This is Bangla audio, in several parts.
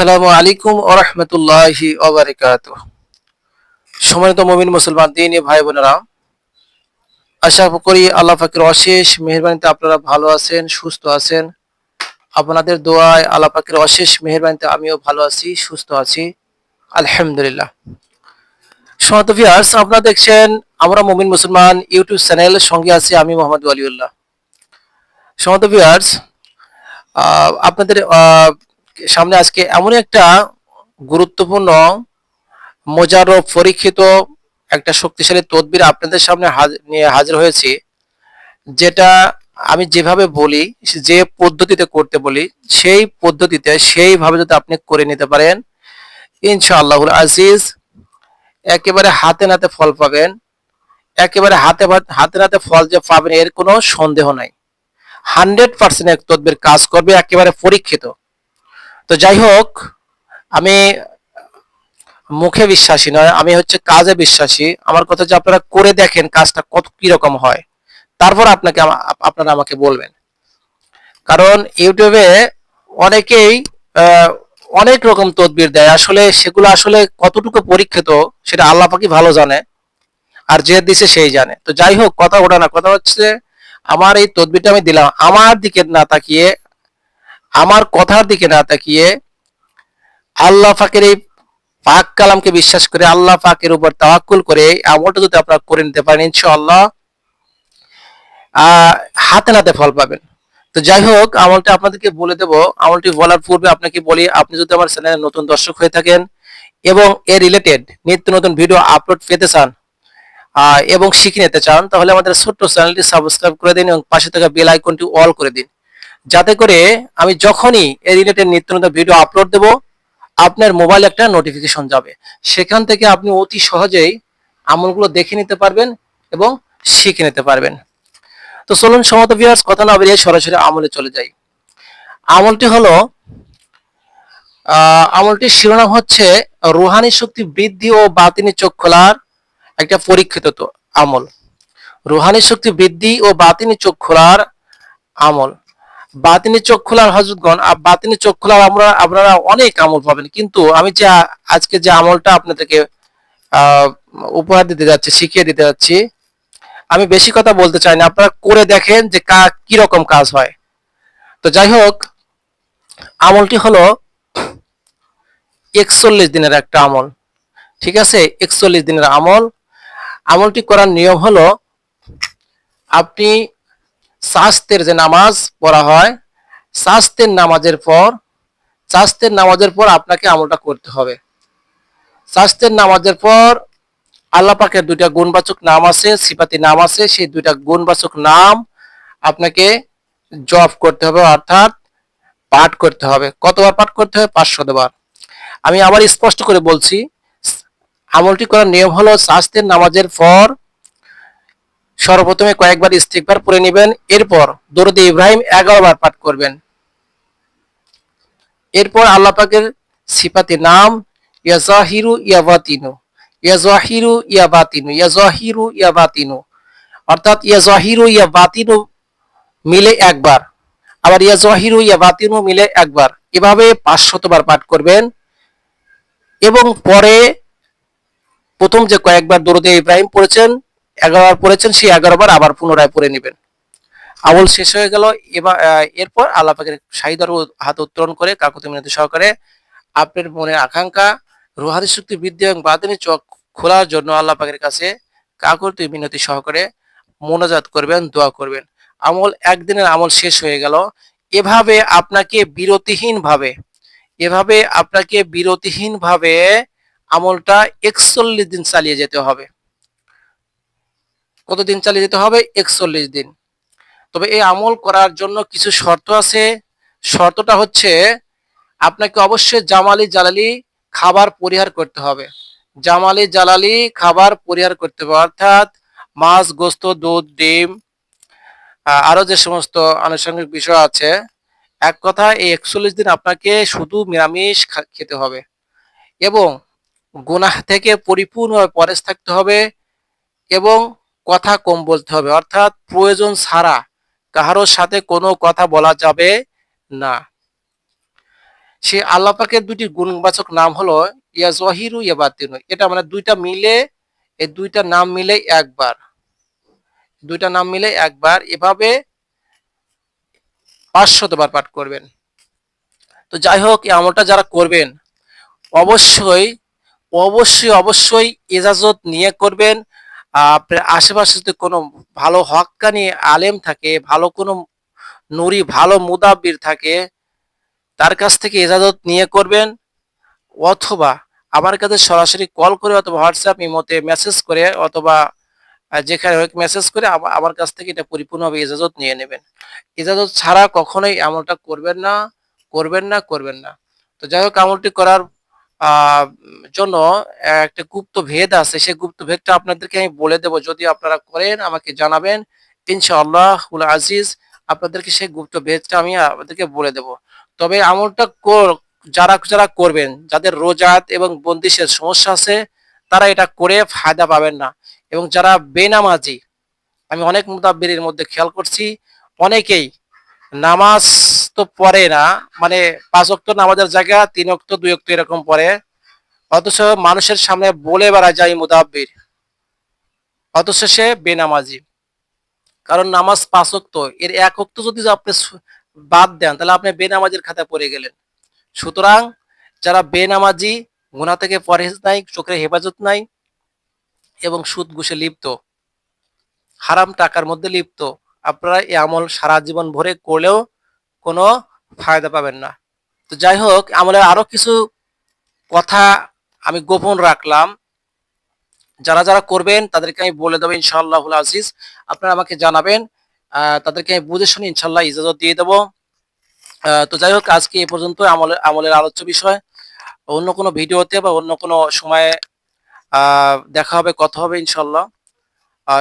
আসসালামু আলাইকুম ওরহমতুল্লাহি ওবরাকাত সম্মানিত মমিন মুসলমান, দিনী ভাই বোনেরা, আশা করি আল্লাহ ফাকির অশেষ মেহরবানিতে আপনারা ভালো আছেন, সুস্থ আছেন। আপনাদের দোয়ায় আল্লাহ পাকের অশেষ মেহরবানিতে আমিও ভালো আছি, সুস্থ আছি। আলহামদুলিল্লাহ। সমাত ভিয়ার্স আপনারা দেখছেন আমরা মমিন মুসলমান ইউটিউব চ্যানেল, সঙ্গে আছি আমি মোহাম্মদ ওয়ালিউল্লাহ। সমাত ভিয়ার্স আপনাদের সামনে আজকে এমন একটা গুরুত্বপূর্ণ মোজারব পরীক্ষিত একটা শক্তিশালী তদবির আপনাদের সামনে হাজির হয়েছি, যেটা আমি যেভাবে বলি, যে পদ্ধতিতে করতে বলি, সেই পদ্ধতিতে, সেইভাবে যদি আপনি করে নিতে পারেন, ইনশাআল্লাহুল আজিজ, একেবারে হাতে নাতে ফল পাবেন, একেবারে হাতে হাতে নাতে ফল যে পাবেন এর কোনো সন্দেহ নাই। হান্ড্রেড পার্সেন্ট এক তদবির কাজ করবে, একেবারে পরীক্ষিত। তো যাই হোক আমি মুখে বিশ্বাসী নয়, আমি হচ্ছে কাজে বিশ্বাসী। আমার কথা যে আপনারা করে দেখেন কাজটা কত কীরকম হয়, তারপর আপনাকে আপনারা আমাকে বলবেন। কারণ ইউটিউবে অনেকেই অনেক রকম তদবির দেয়। আসলে সেগুলো আসলে কতটুকু পরীক্ষিত, সেটা আল্লাহ পাকি ভালো জানে, আর যে দিছে সেই জানে। তো যাই হোক কথা ওটা না, কথা হচ্ছে, আমার এই তদবিরটা আমি দিলাম। আমার দিকে না তাকিয়ে আমার কথার দিকে না তাকিয়ে আল্লাহ পাকের এই পাক কালামকে বিশ্বাস করে আল্লাহ পাকের উপর তাওয়াক্কুল করে আমলটা যদি আপনারা করে নিতে পারেন আহ, হাতে নাতে ফল পাবেন। তো যাই হোক আমলটা আপনাদেরকে বলে দেব। আমলটি বলার পূর্বে আপনাকে বলি আপনি যদি আমার চ্যানেলে নতুন দর্শক হয়ে থাকেন এবং এর রিলেটেড নিত্য নতুন ভিডিও আপলোড পেতে চান এবং শিখে নিতে চান তাহলে আমাদের ছোট্ট চ্যানেলটি সাবস্ক্রাইব করে দিন এবং পাশে থাকা বেল আইকনটি অল করে দিন। যাতে করে আমি যখনই এই রিলেটেড নিত্য নতুন ভিডিও আপলোড দেব, আপনার মোবাইলে একটা নোটিফিকেশন যাবে। সেখান থেকে আপনি অতি সহজেই আমলগুলো দেখে নিতে পারবেন এবং শিখে নিতে পারবেন। তো চলুন সমত ভিউয়ার্স কথা না বেরিয়ে সরাসরি আমলে চলে যাই। আমলটি হলো আমলটির শিরোনাম হচ্ছে, রুহানি শক্তি বৃদ্ধি ও বাতিনি চোখ খোলার একটা পরীক্ষিত আমল। রুহানি শক্তি বৃদ্ধি ও বাতিনি চোখ খোলার আমল। বাতিনি চোখ খোলার হজরতগণ বাতিনি চোখ খোলার আমরা, আপনারা অনেক আমল পাবেন। কিন্তু আমি যে আজকে যে আমলটা আপনাদেরকে উপহার দিতে যাচ্ছি, শিখিয়ে দিতে যাচ্ছি, আমি বেশি কথা বলতে চাই না। আপনারা করে দেখেন যে কা, কি রকম কাজ হয়। তো যাই হোক, আমলটি হলো একচল্লিশ দিনের একটা আমল। ঠিক আছে? একচল্লিশ দিনের আমল। আমলটি করার নিয়ম হলো, আপনি শাস্তের যে নামাজ পড়া হয় শাস্তের নামাজের পর শাস্তের নামাজের পর আপনাকে আমলটা করতে হবে। শাস্তের নামাজের পর আল্লাহ পাকের দুইটা গুণবাচক নাম আছে সিপাতি নাম আছে, সেই দুইটা গুণবাচক নাম আপনাকে জপ করতে হবে, অর্থাৎ পাঠ করতে হবে। কতবার পাঠ করতে হবে? পাঁচশো বার। আমি আবার স্পষ্ট করে বলছি, আমলটি করার নিয়ম হলো শাস্তের নামাজের পর সর্বপ্রথমে কয়েকবার ইস্তিকবার পড়ে নেবেন, এরপর দরুদে ইব্রাহিম এগারো বার পাঠ করবেন। এরপর আল্লাহ পাকের সিপাতি নাম, ইয়াজাহিরু ইয়াবাতিনু ইয়াজাহিরু ইয়াবাতিনু ইয়াজাহিরু ইয়াবাতিনু। অর্থাৎ ইয়াজাহিরু ইয়াবাতিনু মিলে একবার, আবার ইয়াজাহিরু ইয়াবাতিনু মিলে একবার। এভাবে পাঁচশতবার পাঠ করবেন। এবং পরে প্রথম যে কয়েকবার দরুদে ইব্রাহিম পড়েছেন এগারো বার পড়েছেন, সেই এগারো বার আবার পুনরায় পড়ে নেবেন। আমল শেষ হয়ে গেল, এবার এরপর আল্লাহ পাকের শাহিদার হাত উত্তোলন করে কাকুতি মিনতি সহকারে আপনার মনের আকাঙ্ক্ষা রুহানি শক্তি বৃদ্ধি এবং বাতিনি চোখ খোলার জন্য আল্লাহ পাকের কাছে কাকুতি মিনতি সহকারে মোনাজাত করবেন, দোয়া করবেন। আমল একদিনের আমল শেষ হয়ে গেল, এভাবে আপনাকে বিরতিহীন ভাবে এভাবে আপনাকে বিরতিহীন ভাবে আমলটা একচল্লিশ দিন চালিয়ে যেতে হবে। কতদিন চালিয়ে যেতে হবে? একচল্লিশ দিন। তবে এই আমল করার জন্য কিছু শর্ত আছে। শর্তটা হচ্ছে আপনাকে অবশ্যই জামালি জালালি খাবার পরিহার করতে হবে। জামালি জালালি খাবার পরিহার করতে হবে। অর্থাৎ মাছ গোস্ত দুধ ডিম আহ, আরও যে সমস্ত আনুষঙ্গিক বিষয় আছে এক কথা এই একচল্লিশ দিন আপনাকে শুধু নিরামিষ খেতে হবে এবং গুনাহ থেকে পরিপূর্ণভাবে পরেশ থাকতে হবে এবং কথা কম বলতে হবে, অর্থাৎ প্রয়োজন ছাড়া কাহারোর সাথে কোনো কথা বলা যাবে না। সে আল্লাহ পাকের দুটি গুণবাচক নাম হলো ইয়া জহিরু ইয়া এটা মানে দুইটা মিলে, এই দুইটা নাম মিলে একবার। দুইটা নাম মিলে একবার, এভাবে পাঁচশতবার পাঠ করবেন। তো যাই হোক, এই আমলটা যারা করবেন, অবশ্যই অবশ্যই অবশ্যই ইজাজত নিয়ে করবেন। আশেপাশে যদি কোনো ভালো হক্কানি আলেম থাকে, ভালো কোনো নুরি, ভালো মুদাব্বির থাকে, তার কাছ থেকে ইজাজত নিয়ে করবেন, অথবা আমার কাছে সরাসরি কল করে অথবা হোয়াটসঅ্যাপ ইমোতে মেসেজ করে অথবা যেখানে হোক মেসেজ করে আমা- আমার কাছ থেকে এটা পরিপূর্ণভাবে ইজাজত নিয়ে নেবেন। ইজাজত ছাড়া কখনোই আমলটা করবেন না করবেন না করবেন না। তো যাই হোক, আমলটি করার জন্য একটা গুপ্ত ভেদ আছে। সেই গুপ্ত ভেদটা আপনাদেরকে আমি বলে দেব। যদি আপনারা করেন, আমাকে জানাবেন। ইনশাআল্লাহ আজিজ, আপনাদেরকে সেই গুপ্ত ভেদটা আমি আপনাদেরকে বলে দেব। তবে আমলটা যারা যারা করবেন, যাদের রোজাত এবং বন্দিশের সমস্যা আছে, তারা এটা করে ফায়দা পাবেন না। এবং যারা বেনামাজি, আমি অনেক মুদাব্বিরের মধ্যে খেয়াল করছি, অনেকেই নামাজ পড়ে না মানে পাঁচ অক্ট নামাজের জায়গা, তিন অক্ট দুই অক্ট এরকম পড়ে অথচ মানুষের সামনে বলে বেড়া যায় মুদাব্বির। অথচ সে বেনামাজি। কারণ নামাজ পাঁচ অক্ত এর এক অক্ত যদি আপনি বাদ দেন, তাহলে আপনি বেনামাজির খাতায় পড়ে গেলেন। সুতরাং যারা বেনামাজি গুণা থেকে পরহেজ নাই, চোখের হেফাজত নাই, এবং সুদ ঘুষে লিপ্ত, হারাম টাকার মধ্যে লিপ্ত, আপনারা এই আমল সারা জীবন ভরে করলেও কোনো ফায়দা পাবেন না। তো যাই হোক আমলের আরও কিছু কথা আমি গোপন রাখলাম। যারা যারা করবেন, তাদেরকে আমি বলে দেবো ইনশাআল্লাহ আজিজ। আপনারা আমাকে জানাবেন তাদেরকে আমি বুঝে শুনে ইনশাল্লাহ ইজাজত দিয়ে দেবো। তো যাই হোক আজকে এ পর্যন্ত আমলের আমলের আলোচ্য বিষয়। অন্য কোনো ভিডিওতে বা অন্য কোনো সময়ে দেখা হবে, কথা হবে ইনশাল্লাহ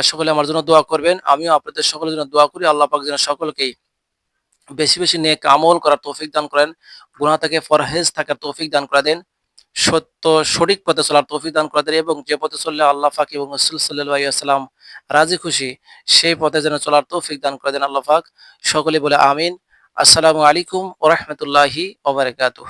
সকলে আমার জন্য দোয়া করবেন। আমিও আপনাদের সকলের জন্য দোয়া করি। আল্লাহ পাক যেন সকলকেই বেশি বেশি নেক আমল করার তৌফিক দান করেন, গুনাহ থেকে ফরহেজ থাকার তৌফিক দান করে দেন, সত্য, সঠিক পথে চলার তৌফিক দান করে দেন এবং যে পথে চললে আল্লাহ ফাক এবং রসুল সাল্লাম রাজি খুশি, সেই পথে যেন চলার তৌফিক দান করে দেন আল্লাহ পাক। সকলে বলে আমিন। আসসালামু আলাইকুম ওরহমতুল্লাহি ওবরাকাতুহ